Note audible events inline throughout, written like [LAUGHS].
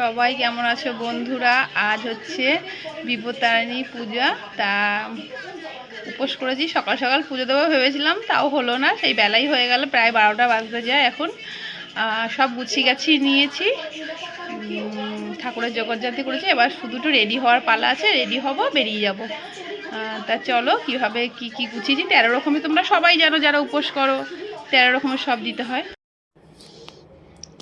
সবাই কেমন আছো বন্ধুরা? আজ হচ্ছে বিপতারিণী পূজা। তা উপোস করেছি, সকাল সকাল পুজো দেবো ভেবেছিলাম, তাও হলো না। সেই বেলাই হয়ে গেল, প্রায় বারোটা বাজতে যায় এখন। সব গুছিয়ে গাছি নিয়েছি। ঠাকুরের জগৎজাতি করেছি। এবার শুধু একটু রেডি হওয়ার পালা আছে রেডি হব, বেরিয়ে যাব। তা চলো, কীভাবে কি কি গুছিয়েছি? তেরো রকমই তোমরা সবাই জানো, যারা উপোস করো, তেরো রকমের সব দিতে হয়।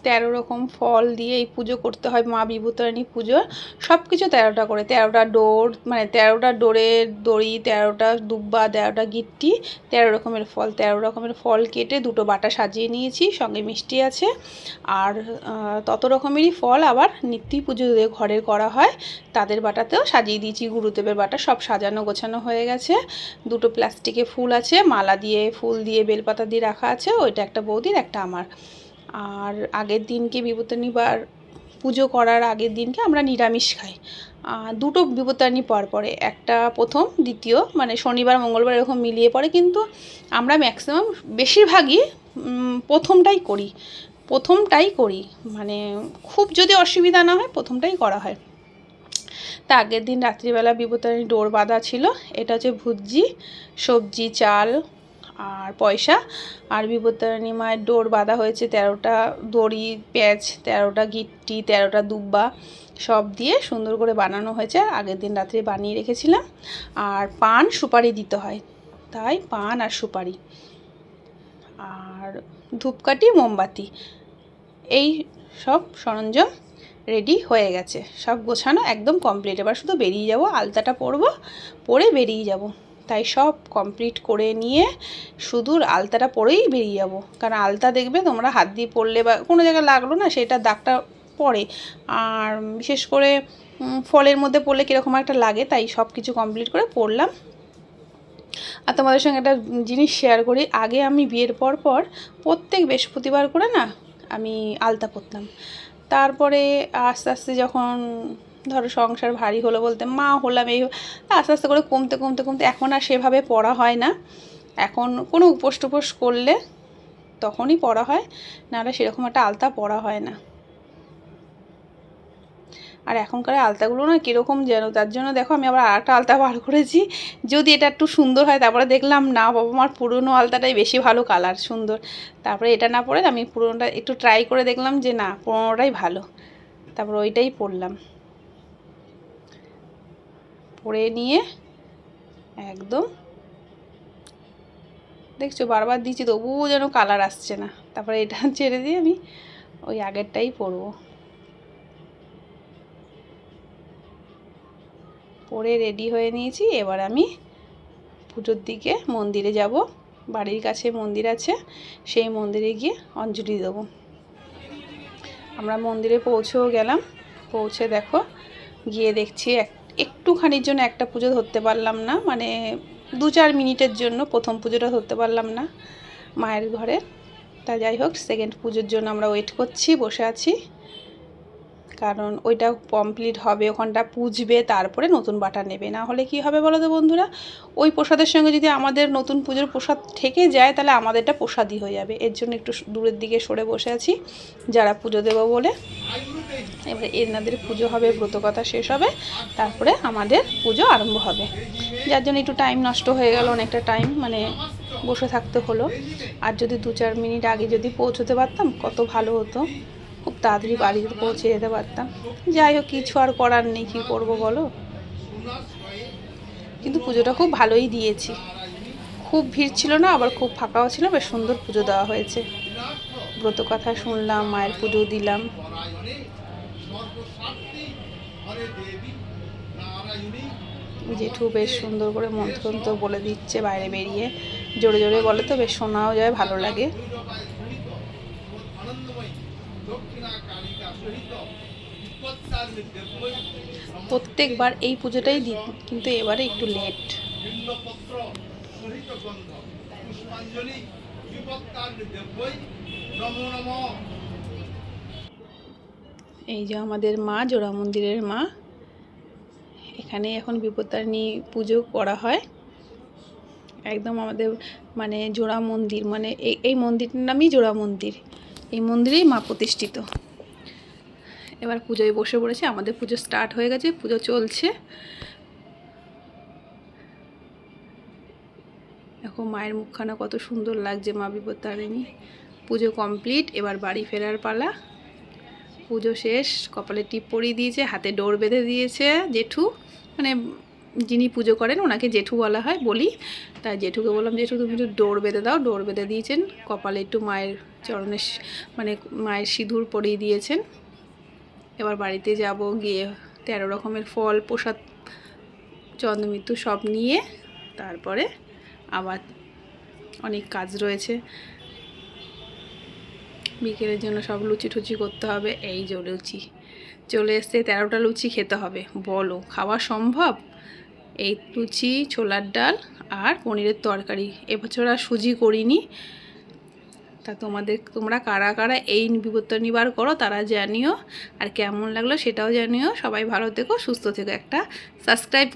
তেরো রকম ফল দিয়ে এই পুজো করতে হয়, মা বিভূতারিণী পুজো সব কিছু তেরোটা করে, তেরোটা ডোর মানে তেরোটা ডোরের দড়ি, তেরোটা দুব্বা, তেরোটা গিট্টি, তেরো রকমের ফল, তেরো রকমের ফল কেটে দুটো বাটা সাজিয়ে নিয়েছি, সঙ্গে মিষ্টি আছে। আর তত রকমেরই ফল আবার নিত্যি পুজো যে ঘরের করা হয়। তাদের বাটাতেও সাজিয়ে দিয়েছি, গুরুদেবের বাটা সব সাজানো গোছানো হয়ে গেছে। দুটো প্লাস্টিকে ফুল আছে, মালা দিয়ে, ফুল দিয়ে বেলপাতা দিয়ে রাখা আছে, ওইটা একটা বৌদির, একটা আমার। আর আগের দিনকে বিপত্তানিবার পুজো করার আগের দিনকে আমরা নিরামিষ খাই। দুটো বিপত্তারিণী পর পরে, একটা প্রথম, দ্বিতীয় মানে শনিবার, মঙ্গলবার এরকম মিলিয়ে পড়ে কিন্তু আমরা ম্যাক্সিমাম বেশিরভাগই প্রথমটাই করি। প্রথমটাই করি মানে খুব যদি অসুবিধা না হয়, প্রথমটাই করা হয়। তা আগের দিন রাত্রিবেলা বিপত্তারিণী ডোর বাঁধা ছিল, এটা হচ্ছে ভুজি সবজি, চাল আর পয়সা। আর বিপত্তারিণী মায়ের ডোর বাঁধা হয়েছে তেরোটা দড়ি, প্যাঁচ, তেরোটা গিট্টি, তেরোটা দুব্বা সব দিয়ে সুন্দর করে বানানো হয়েছে। আগের দিন রাত্রে বানিয়ে রেখেছিলাম। আর পান সুপারি দিতে হয়। তাই পান আর সুপারি। আর ধূপকাঠি, মোমবাতি। এই সব সরঞ্জাম রেডি হয়ে গেছে। সব গোছানো একদম কমপ্লিট। এবার শুধু বেরিয়ে যাব, আলতাটা পরবো, পরে বেরিয়ে যাব। তাই সব কমপ্লিট করে নিয়ে শুধু আলতাটা পরেই বেরিয়ে যাব। কারণ আলতা দেখবে তোমরা হাত দিয়ে পরলে বা কোনো জায়গায় লাগল না, সেটা দাগটা পড়ে আর বিশেষ করে ফলের মধ্যে পড়লে কীরকম একটা লাগে, তাই সব কিছু কমপ্লিট করে পরলাম আর তোমাদের সঙ্গে একটা জিনিস শেয়ার করি। আগে আমি বিয়ের পর পর প্রত্যেক বৃহস্পতিবার করে না আমি আলতা পরতাম। তারপরে আস্তে আস্তে যখন ধরো সংসার ভারী হলো বলতে মা হলাম এই আস্তে আস্তে করে কমতে কমতে কমতে এখন আর সেভাবে পড়া হয় না। এখন কোনো উপোস টুপোস করলে তখনই পড়া হয়, নাহলে সেরকম একটা আলতা পরা হয় না। আর এখনকার আলতাগুলো না কীরকম যেন, তার জন্য দেখো আমি আবার আরেকটা আলতা বার করেছি। যদি এটা একটু সুন্দর হয়, তারপরে দেখলাম না বাবা আমার পুরনো আলতাটাই বেশি ভালো কালার সুন্দর। তারপরে এটা না পরে আমি পুরোনোটা একটু ট্রাই করে দেখলাম যে না, পুরোনোটাই ভালো। তারপর ওইটাই পরলাম পরে নিয়ে একদম দেখছ বারবার দিচ্ছি, তবুও যেন কালার আসছে না। তারপরে এটা [LAUGHS] ছেড়ে দিয়ে আমি ওই আগেরটাই পরবো। পরে রেডি হয়ে নিয়েছি, এবার আমি পুজোর দিকে মন্দিরে যাব। বাড়ির কাছে মন্দির আছে, সেই মন্দিরে গিয়ে অঞ্জলি দেবো। আমরা মন্দিরে পৌঁছেও গেলাম, পৌঁছে দেখো, গিয়ে দেখছি এক একটুখানির জন্য একটা পুজো ধরতে পারলাম না মানে দু চার মিনিটের জন্য প্রথম পুজোটা ধরতে পারলাম না মায়ের ঘরে। তা যাই হোক সেকেন্ড পুজোর জন্য আমরা ওয়েট করছি, বসে আছি। কারণ ওইটা কমপ্লিট হবে, ওখানটা পুজবে, তারপরে নতুন বাটা নেবে। না হলে কি হবে বলো তো বন্ধুরা? ওই প্রসাদের সঙ্গে যদি আমাদের নতুন পুজোর প্রসাদ থেকে যায়, তাহলে আমাদেরটা প্রসাদই হয়ে যাবে। এর জন্য একটু দূরের দিকে সরে বসে আছি, যারা পুজো দেবো বলে। এবারে এনাদের পুজো হবে ব্রতকথা শেষ হবে, তারপরে আমাদের পুজো আরম্ভ হবে। যার জন্য একটু টাইম নষ্ট হয়ে গেল, অনেকটা টাইম মানে বসে থাকতে হলো। আর যদি দু চার মিনিট আগে যদি পৌঁছতে পারতাম, কত ভালো হতো। খুব তাড়াতাড়ি বাড়িতে পৌঁছে যেতে পারতাম। যাই হোক, কিছু আর করার নেই, কী করব বলো? কিন্তু পুজোটা খুব ভালোই দিয়েছি। খুব ভিড় ছিল না, আবার খুব ফাঁকাও ছিল, বেশ সুন্দর পুজো দেওয়া হয়েছে। ব্রত কথা শুনলাম, মায়ের পুজো দিলাম। জেঠু বেশ সুন্দর করে মন্ত্রন্ত বলে দিচ্ছে বাইরে বেরিয়ে। জোরে জোরে বলে তো, বেশ শোনাও যায়, ভালো লাগে। প্রত্যেকবার এই পুজোটাই দিই কিন্তু এবারে একটু লেট এই যে আমাদের মা জোড়া মন্দিরের মা। এখানে এখন বিপত্তারিণী পুজো করা হয়। একদম আমাদের মানে জোড়া মন্দির মানে এই এই মন্দিরটার নামই জোড়া মন্দির এই মন্দিরেই মা প্রতিষ্ঠিত। এবার পুজোয় বসে পড়েছে, আমাদের পুজো স্টার্ট হয়ে গেছে, পুজো চলছে। দেখো মায়ের মুখখানা কত সুন্দর লাগছে মা বিপত্তারিণী। পুজো কমপ্লিট এবার বাড়ি ফেরার পালা। পুজো শেষ, কপালে টিপ পরিয়ে দিয়েছে, হাতে ডোর বেঁধে দিয়েছে জেঠু। মানে যিনি পুজো করেন, ওনাকে জেঠু বলা হয়, বলি। তাই জেঠুকে বললাম, জেঠু, তুমি একটু ডোর বেঁধে দাও। ডোর বেঁধে দিয়েছেন, কপালে একটু মায়ের চরণে সি- মানে মায়ের সিঁদুর পরিয়ে দিয়েছেন। এবার বাড়িতে যাব গিয়ে তেরো রকমের ফল, প্রসাদ চন্দ্রমৃত্যু সব নিয়ে তারপরে আবার অনেক কাজ রয়েছে। বিকেলের জন্য সব লুচি টুচি করতে হবে। এই যে লুচি। চলে এসছে, তেরোটা লুচি খেতে হবে। বলো, খাওয়া সম্ভব? এই লুচি, ছোলার ডাল আর পনিরের তরকারি। এবছর আর সুজি করিনি। তা তোমাদের, তোমরা কারা কারা এই বিপত্ত নিবার করো তারা জানিও। আর কেমন লাগল সেটাও জানিও। সবাই ভালো থেকো, সুস্থ থেকো। একটা সাবস্ক্রাইব